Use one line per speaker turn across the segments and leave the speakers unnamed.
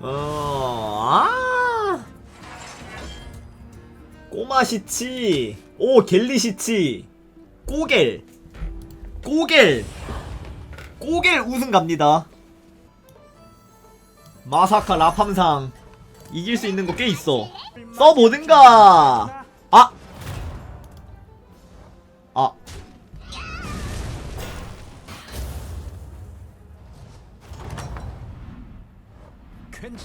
어, 아. 꼬마시치. 오, 갤리시치. 꼬겔. 꼬겔. 꼬겔 우승 갑니다. 마사카 라팜상. 이길 수 있는 거 꽤 있어. 써보든가. 아. 아.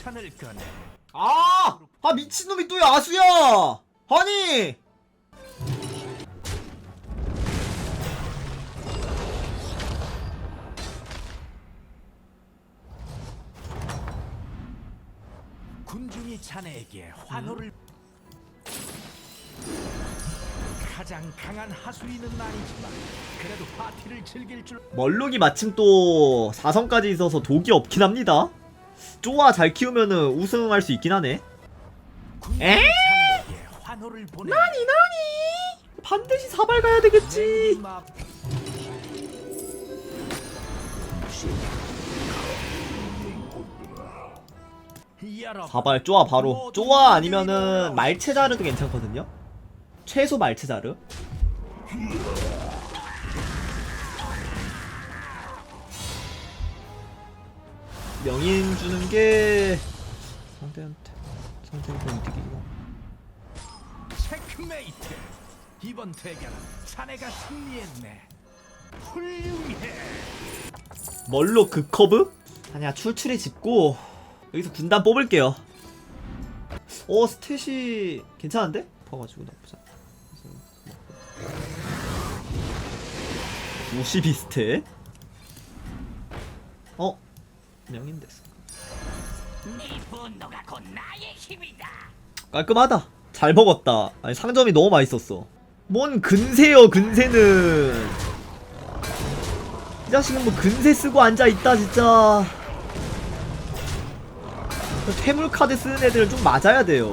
괜찮을 거네.
아! 아 미친놈이 또 야수야! 아니!
군중이 자네에게 환호를 가장 강한 하수인은 아니지만 그래도 파티를 즐길 줄
멀록이 마침 또 4성까지 있어서 독이 없긴 합니다. 쪼아 잘 키우면은 우승할 수 있긴 하네. 에? 나니 나니! 반드시 사발 가야 되겠지. 사발 쪼아 바로. 쪼아 아니면은 말체자르도 괜찮거든요. 최소 말체자르. 명인 주는 게 상대한테 상대한테 이득이고.
체크메이트. 이번 대결은 자네가 승리했네. 훌륭해.
멀로 극커브? 아니야 출출이 짚고 여기서 군단 뽑을게요 어 스탯이 괜찮은데? 봐가지고 나쁘지 않다 52스탯 어? 명인 됐어.
네 분노가 곧 나의 힘이다.
깔끔하다. 잘 먹었다. 아니 상점이 너무 맛있었어. 뭔 근세요 근세는. 이 자식은 뭐 근세 쓰고 앉아있다 진짜. 퇴물 카드 쓰는 애들은 좀 맞아야 돼요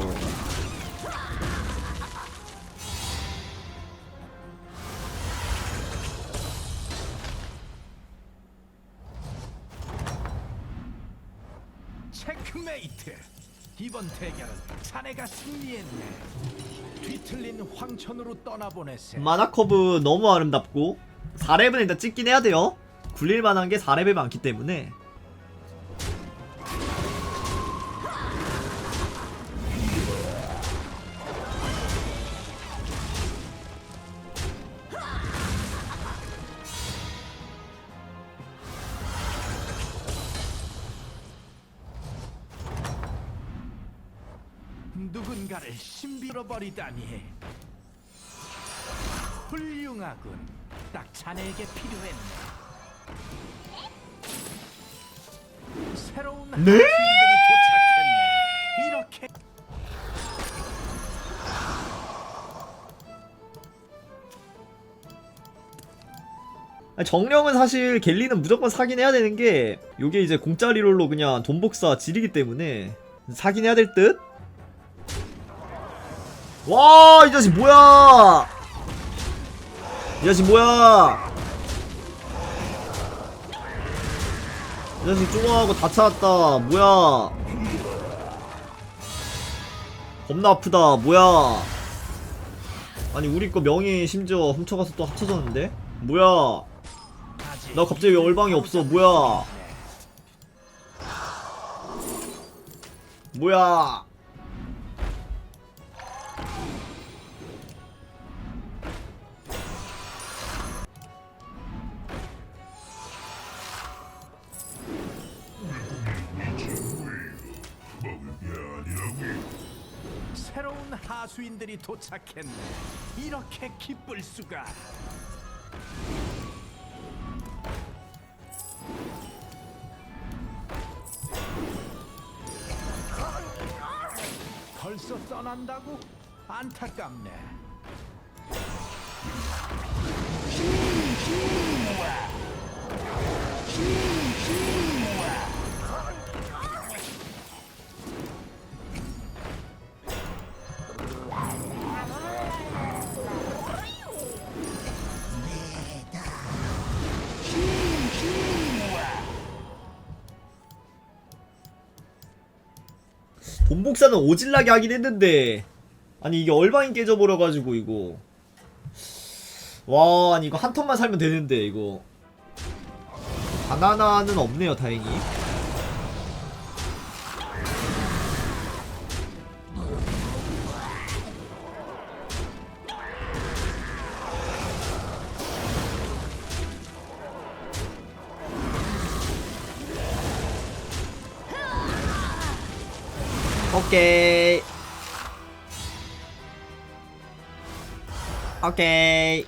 체크메이트. 이번 대결은 자네가 승리했네. 뒤틀린 황천으로 떠나보냈세.
마나커브 너무 아름답고 4렙은 일단 찍긴 해야 돼요 굴릴 만한 게 4렙이 많기 때문에
신비로 버리다니. 훌륭하군. 딱 자네에게 필요했네. 새로운
네?
하수인들이 도착했네. 이렇게
정령은 사실 갤리는 무조건 사긴 해야 되는 게 요게 이제 공짜 리롤로 그냥 돈 복사 지르기 때문에 사긴 해야 될 듯? 와, 이 자식 뭐야? 이 자식 뭐야? 이 자식 쪼아하고 다 찾았다. 뭐야? 겁나 아프다. 뭐야? 아니 우리 거 명예 심지어 훔쳐가서 또 합쳐졌는데? 뭐야? 나 갑자기 왜 얼방이 없어? 뭐야? 뭐야?
새로운 하수인들이 도착했네. 이렇게 기쁠 수가. 벌써 떠난다고? 안타깝네.
본복사는 오질나게 하긴 했는데. 아니 이게 얼바인 깨져버려가지고 이거. 와 아니 이거 한 턴만 살면 되는데 이거. 바나나는 없네요 다행히 오케이 오케이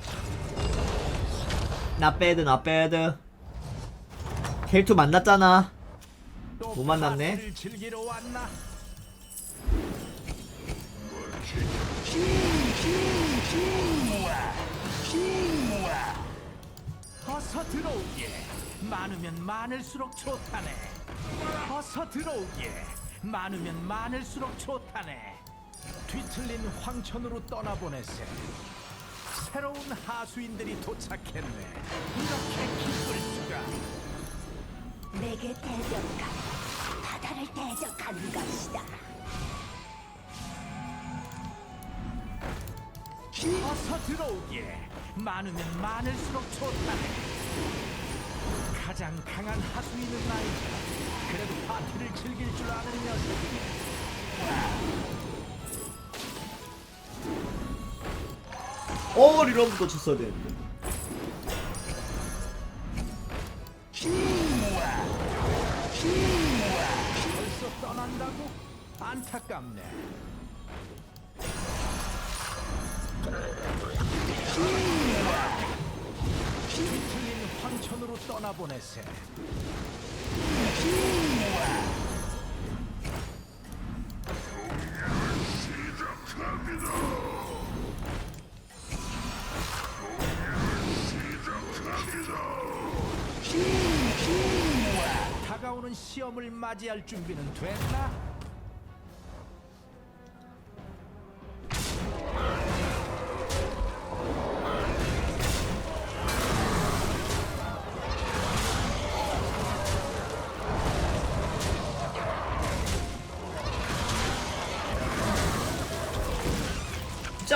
나 배드 나 배드 켈투 만났잖아 또못 만났네.
어서 들어오게. 많으면 많을수록 좋다네. 어서 들어오게. 많으면 많을수록 좋다네. 뒤틀린 황천으로 떠나보내세. 새로운 하수인들이 도착했네. 이렇게 기쁠 수가.
내게 대적한 바다를 대적하는 것이다.
어서 들어오게. 많으면 많을수록 좋다네. 가장 강한 하수인은 나이지만 그래도 파티를 즐길 줄 아는 녀석이네.
어 리럼부터 쳤어야 되는데
벌써 떠난다고? 안타깝네. 뒤틀린 황천으로 떠나보내세. 다가오는 시험을 맞이할 준비는 됐나?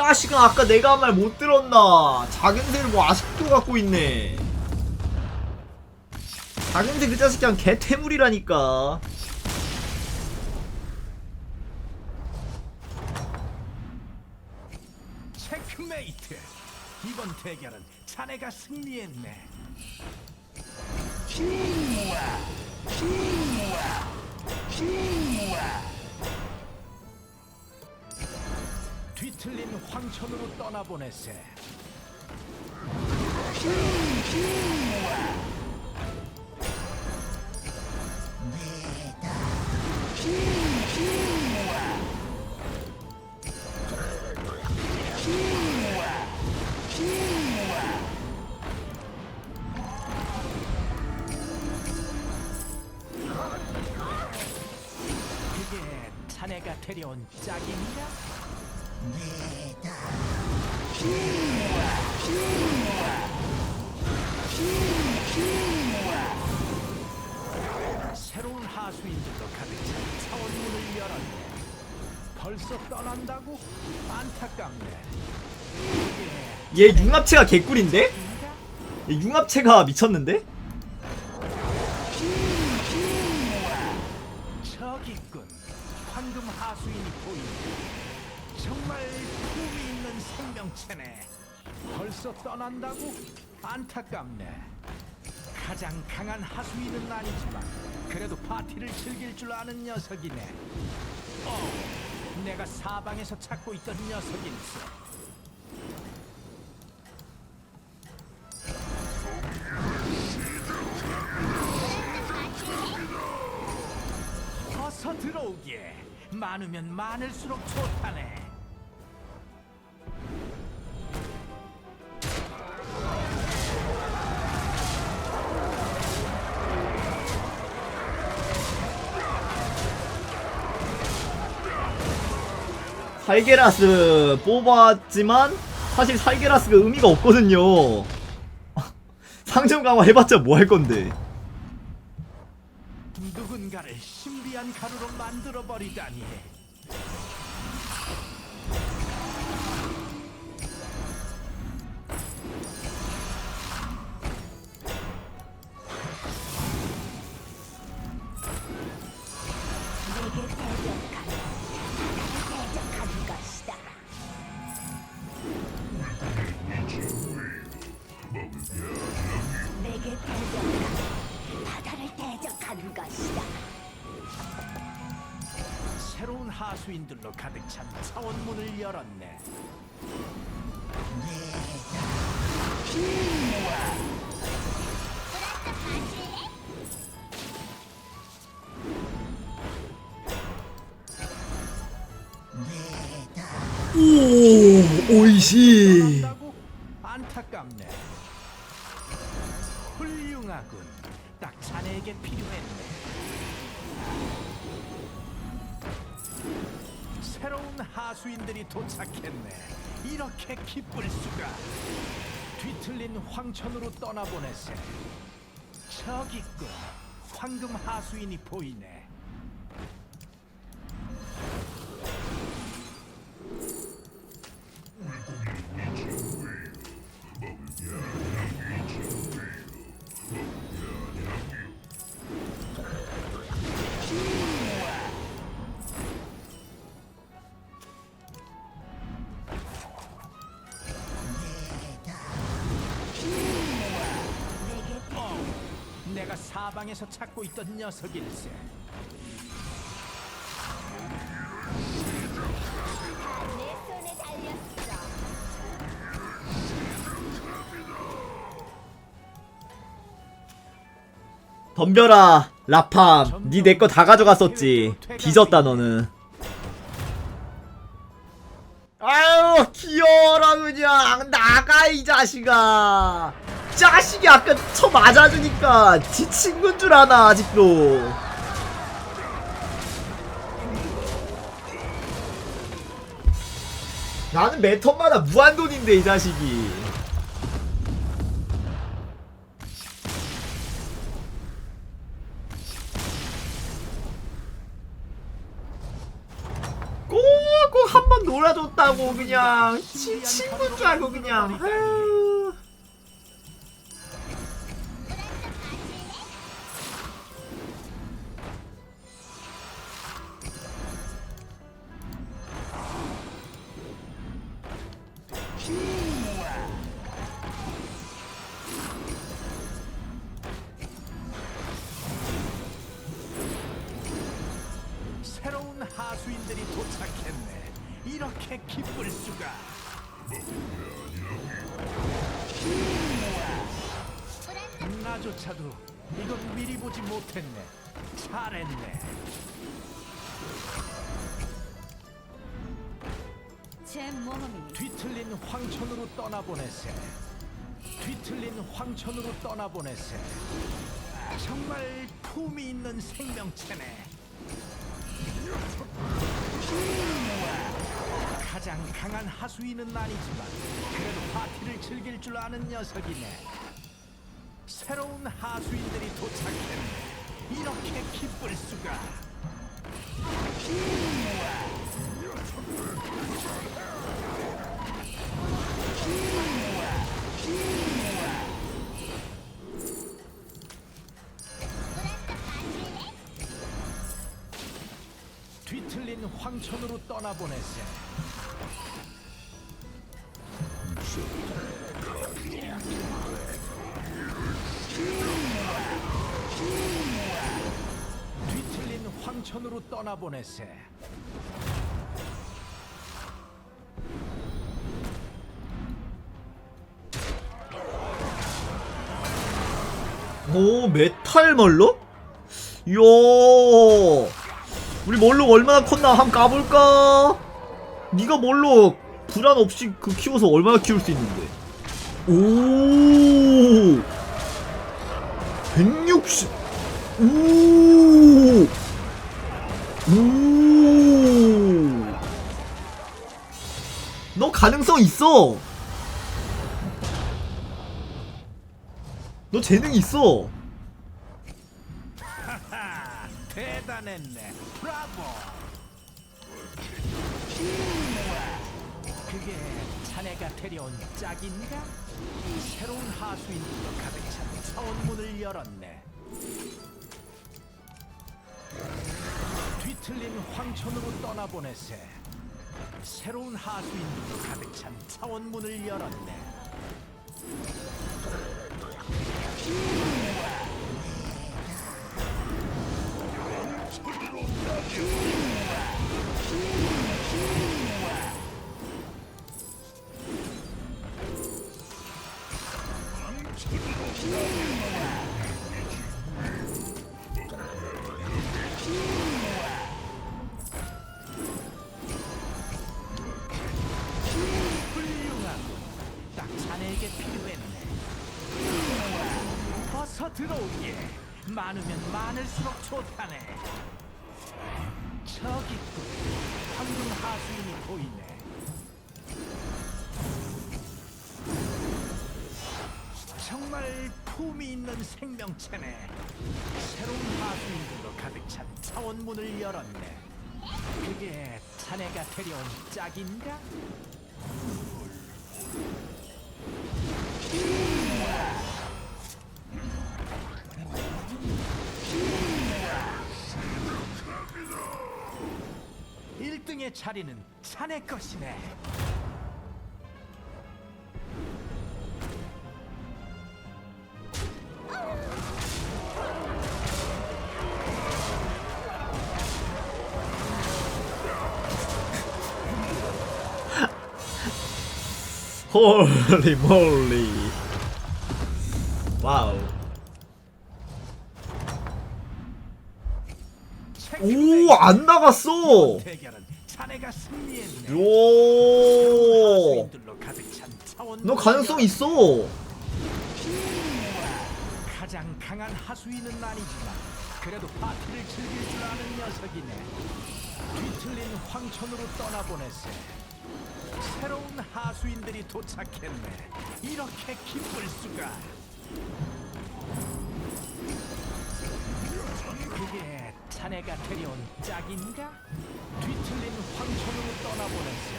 자식은 아까 내가 한 말 못 들었나? 작은 새를 뭐 아직도 갖고 있네. 작은 새그 자식 그냥 개태물이라니까.
체크메이트. 이번 대결은 자네가 승리했네. 뒤 틀린 황천으로 떠나보내세. 그게 자네가 데려온 짝입니다. 새로운 하수인들도 가득 찬 차원문을 열었네. 벌써 떠난다고? 안타깝네.
얘 융합체가 개꿀인데? 얘 융합체가 미쳤는데?
생명체네. 벌써 떠난다고? 안타깝네. 가장 강한 하수인은 아니지만 그래도 파티를 즐길 줄 아는 녀석이네. 어, 내가 사방에서 찾고 있던 녀석일세. 어서 들어오게. 많으면 많을수록 좋다네.
살게라스 뽑았지만 사실 살게라스가 의미가 없거든요 상점 강화 해봤자 뭐 할 건데
누군가를 신비한 가루로 만들어 버리다니. 하수인들로 가득 찬 차원문을 열었네.
오 오이시
한다고? 안타깝네. 훌륭하군. 딱 자네에게 필요했네. 새로운 하수인들이 도착했네. 이렇게 기쁠 수가. 뒤틀린 황천으로 떠나보내세. 저기 있군. 황금 하수인이 보이네. 내가 사방에서 찾고 있던 녀석일세.
내 손에 달렸어.
덤벼라 라팜. 니 내 거 다 가져갔었지. 뒤졌다 너는. 아유 귀여워라 그냥. 나가 이 자식아 자식이 아까 쳐 맞아주니까 지 친구인 줄 아나 아직도. 나는 매 턴마다 무한돈인데 이 자식이. 꼭꼭 한 번 놀아줬다고 그냥. 친 친구인 줄 알고 그냥. 아유.
새로운 하수인들이 도착했네. 이렇게 기쁠 수가. 나조차도 이건 미리 보지 못했네. 잘했네.
제 몸이
뒤틀린 황천으로 떠나보내세. 뒤틀린 황천으로 떠나보내세. 정말 품이 있는 생명체네. 가장 강한 하수인은 아니지만 그래도 파티를 즐길 줄 아는 녀석이네. 새로운 하수인들이 도착했네. 이렇게 기쁠 수가. 뒤틀린 황천으로 떠나보내세. 뒤틀린 황천으로 떠나보내세.
오 메탈 멀로? 이야 우리 멀로 얼마나 컸나 한번 까볼까? 니가 멀로 불안 없이 그 키워서 얼마나 키울 수 있는데 오 160. 오. 오. 너 가능성 있어. 너 재능 있어.
하하, 대단했네. 브라보. 그게 자네가 데려온 짝인가? 새로운 하수인들로 가득 찬 차원문을 열었네. 뒤틀린 황천으로 떠나보내세. 새로운 하수인들로 가득 찬 차원문을 열었네. 많을수록 좋다네. 저기. 황금 하수인이 보이네. 정말 품이 있는 생명체네. 새로운 하수인들로 가득 찬 차원문을 열었네. 그게 자네가 데려온 짝인가? 자리는 자네 것이네.
몰리 와우 오 안 나갔어
차원.
너 가능성 있어
가장 강한 하수인은 아니지만 그래도 파티를 즐길 줄 아는 녀석이네. 뒤틀린 황천으로 떠나보냈어. 새로운 하수인들이 도착했네. 이렇게 기쁠 수가. 그게 자네가 데려온 짝인가? 뒤틀린 황천으로 떠나보냈어.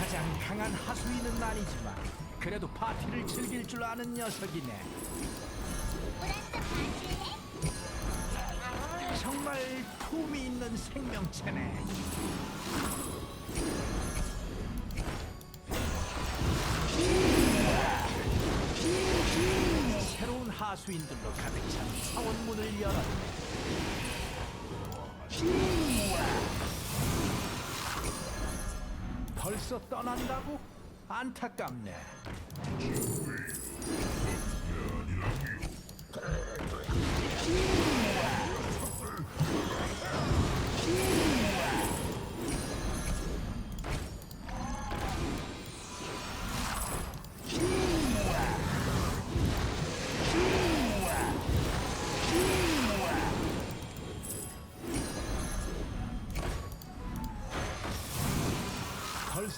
가장 강한 하수인은 아니지만 그래도 파티를 즐길 줄 아는 녀석이네. 정말 품이 있는 생명체네. 수인들로 가득 찬 차원문을 열었네. 벌써 떠난다고? 안타깝네.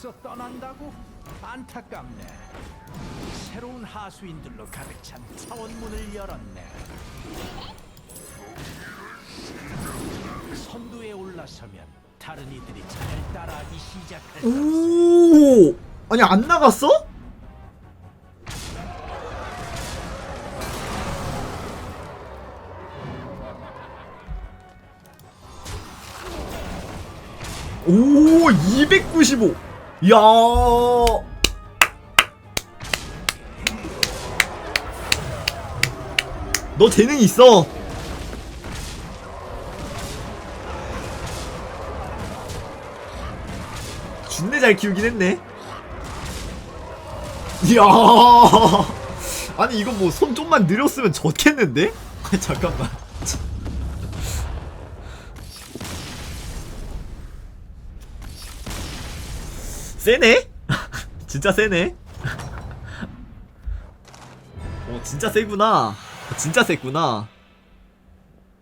벌써 떠난다고? 안타깝네. 새로운 하수인들로 가득 찬 차원문을 열었네. 선두에 올라서면 다른 이들이 잘 따라하기 시작할 것이다.
오 아니 안 나갔어? 오 295. 야. 너 재능 있어. 준내 잘 키우긴 했네. 이야. 아니 이거 뭐 손 좀만 느렸으면 졌겠는데? 아니 잠깐만. 세네? 진짜 세네? 어 진짜 세구나. 진짜 세구나.